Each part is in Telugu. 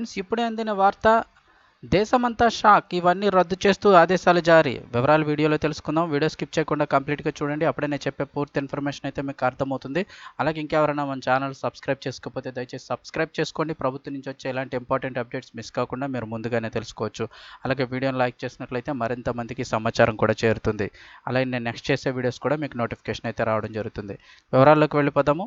ఫ్రెండ్స్ ఇప్పుడే అందిన వార్త దేశమంతా షాక్. ఇవన్నీ రద్దు చేస్తూ ఆదేశాలు జారీ. వివరాలు వీడియోలో తెలుసుకుందాం. వీడియో స్కిప్ చేయకుండా కంప్లీట్గా చూడండి. అప్పుడే నేను చెప్పే పూర్తి ఇన్ఫర్మేషన్ అయితే మీకు అర్థమవుతుంది. అలాగే ఇంకెవరైనా మన ఛానల్ సబ్స్క్రైబ్ చేసుకోకపోతే దయచేసి సబ్స్క్రైబ్ చేసుకోండి. ప్రభుత్వం నుంచి వచ్చే ఇలాంటి ఇంపార్టెంట్ అప్డేట్స్ మిస్ కాకుండా మీరు ముందుగానే తెలుసుకోవచ్చు. అలాగే వీడియోని లైక్ చేసినట్లయితే మరింత మందికి సమాచారం కూడా చేరుతుంది. అలాగే నేను నెక్స్ట్ చేసే వీడియోస్ కూడా మీకు నోటిఫికేషన్ అయితే రావడం జరుగుతుంది. వివరాల్లోకి వెళ్ళిపోదాము.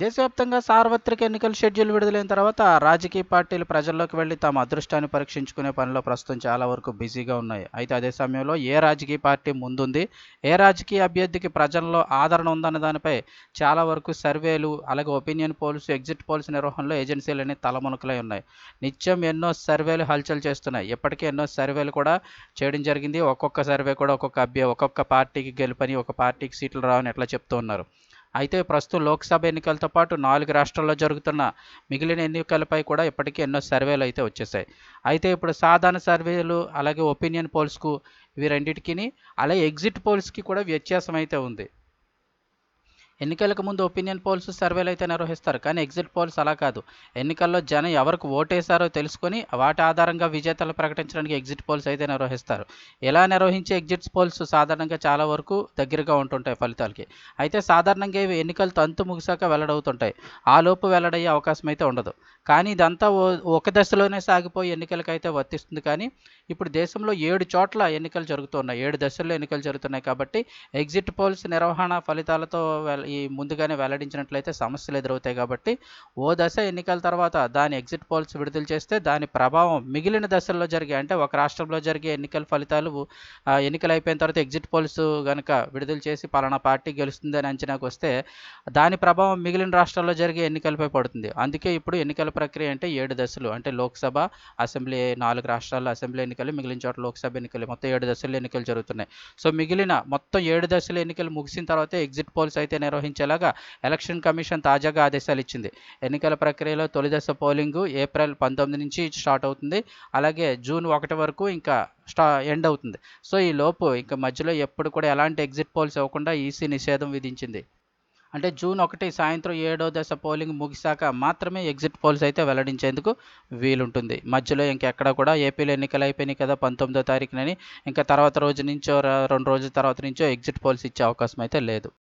దేశవ్యాప్తంగా సార్వత్రిక ఎన్నికల షెడ్యూల్ విడుదలైన తర్వాత రాజకీయ పార్టీలు ప్రజల్లోకి వెళ్ళి తమ అదృష్టాన్ని పరీక్షించుకునే పనిలో ప్రస్తుతం చాలా వరకు బిజీగా ఉన్నాయి. అయితే అదే సమయంలో ఏ రాజకీయ పార్టీ ముందుంది? ఏ రాజకీయ అభ్యర్థికి ప్రజల్లో ఆదరణ ఉందన్న దానిపై చాలా వరకు సర్వేలు అలాగే ఒపీనియన్ పోల్స్ ఎగ్జిట్ పోల్స్ నిర్వహణలో ఏజెన్సీలన్నీ తలమునకలై ఉన్నాయి. నిత్యం ఎన్నో సర్వేలు హల్చల్ చేస్తున్నాయి. ఇప్పటికే ఎన్నో సర్వేలు కూడా చేయడం జరిగింది. ఒక్కొక్క సర్వే కూడా ఒక్కొక్క అభ్య ఒక్కొక్క పార్టీకి గెలుపని ఒక పార్టీకి సీట్లు రావని ఎట్లా చెప్తూ ఉన్నారు? అయితే ప్రస్తుతం లోక్సభ ఎన్నికలతో పాటు నాలుగు రాష్ట్రాల్లో జరుగుతున్న మిగిలిన ఎన్నికలపై కూడా ఇప్పటికీ ఎన్నో సర్వేలు అయితే వచ్చేసాయి. అయితే ఇప్పుడు సాధారణ సర్వేలు అలాగే ఒపీనియన్ పోల్స్కు ఇవి రెండింటికి అలాగే ఎగ్జిట్ పోల్స్కి కూడా వ్యత్యాసం అయితే ఉంది. ఎన్నికలకు ముందు ఒపీనియన్ పోల్స్ సర్వేలు అయితే నిర్వహిస్తారు. కానీ ఎగ్జిట్ పోల్స్ అలా కాదు. ఎన్నికల్లో జనం ఎవరికి ఓటేశారో తెలుసుకొని వాటి ఆధారంగా విజేతలు ప్రకటించడానికి ఎగ్జిట్ పోల్స్ అయితే నిర్వహిస్తారు. ఇలా నిర్వహించే ఎగ్జిట్ పోల్స్ సాధారణంగా చాలా వరకు దగ్గరగా ఉంటుంటాయి ఫలితాలకి. అయితే సాధారణంగా ఇవి ఎన్నికలు తంతు ముగిసాక వెల్లడవుతుంటాయి. ఆ లోపు వెల్లడయ్యే అవకాశం అయితే ఉండదు. కానీ ఇదంతా ఒక దశలోనే సాగిపోయి ఎన్నికలకైతే వర్తిస్తుంది. కానీ ఇప్పుడు దేశంలో ఏడు చోట్ల ఎన్నికలు జరుగుతున్నాయి. ఏడు దశల్లో ఎన్నికలు జరుగుతున్నాయి కాబట్టి ఎగ్జిట్ పోల్స్ నిర్వహణ ఫలితాలతో ఈ ముందుగానే వెల్లడించినట్లయితే సమస్యలు ఎదురవుతాయి కాబట్టి ఓ దశ ఎన్నికల తర్వాత దాని ఎగ్జిట్ పోల్స్ విడుదల చేస్తే దాని ప్రభావం మిగిలిన దశల్లో జరిగే అంటే ఒక రాష్ట్రంలో జరిగే ఎన్నికల ఫలితాలు ఎన్నికలు అయిపోయిన తర్వాత ఎగ్జిట్ పోల్స్ కనుక విడుదల చేసి పలానా పార్టీ గెలుస్తుందని అంచనాకు వస్తే దాని ప్రభావం మిగిలిన రాష్ట్రాల్లో జరిగే ఎన్నికలపై పడుతుంది. అందుకే ఇప్పుడు ఎన్నికల ప్రక్రియ అంటే ఏడు దశలు అంటే లోక్సభ అసెంబ్లీ నాలుగు రాష్ట్రాల్లో అసెంబ్లీ ఎన్నికలు మిగిలిన చోట లోక్సభ ఎన్నికలు మొత్తం ఏడు దశల్లో ఎన్నికలు జరుగుతున్నాయి. సో మిగిలిన మొత్తం ఏడు దశల ఎన్నికలు ముగిసిన తర్వాత ఎగ్జిట్ పోల్స్ అయితే నిర్వహించేలాగా ఎలక్షన్ కమిషన్ తాజాగా ఆదేశాలు ఇచ్చింది. ఎన్నికల ప్రక్రియలో తొలి దశ పోలింగ్ ఏప్రిల్ పంతొమ్మిది నుంచి స్టార్ట్ అవుతుంది. అలాగే జూన్ ఒకటి వరకు ఇంకా స్టా ఎండ్ అవుతుంది. సో ఈ లోపు ఇంకా మధ్యలో ఎప్పుడు కూడా ఎలాంటి ఎగ్జిట్ పోల్స్ ఇవ్వకుండా ఈసీ నిషేధం విధించింది. అంటే జూన్ ఒకటి సాయంత్రం ఏడో దశ పోలింగ్ ముగిశాక మాత్రమే ఎగ్జిట్ పోల్స్ అయితే వెల్లడించేందుకు వీలుంటుంది. మధ్యలో ఇంకెక్కడ కూడా ఏపీలో ఎన్నికలు అయిపోయినాయి కదా పంతొమ్మిదో తారీఖునని. ఇంకా తర్వాత రోజు నుంచో రెండు రోజుల తర్వాత నుంచో ఎగ్జిట్ పోల్స్ ఇచ్చే అవకాశం అయితే లేదు.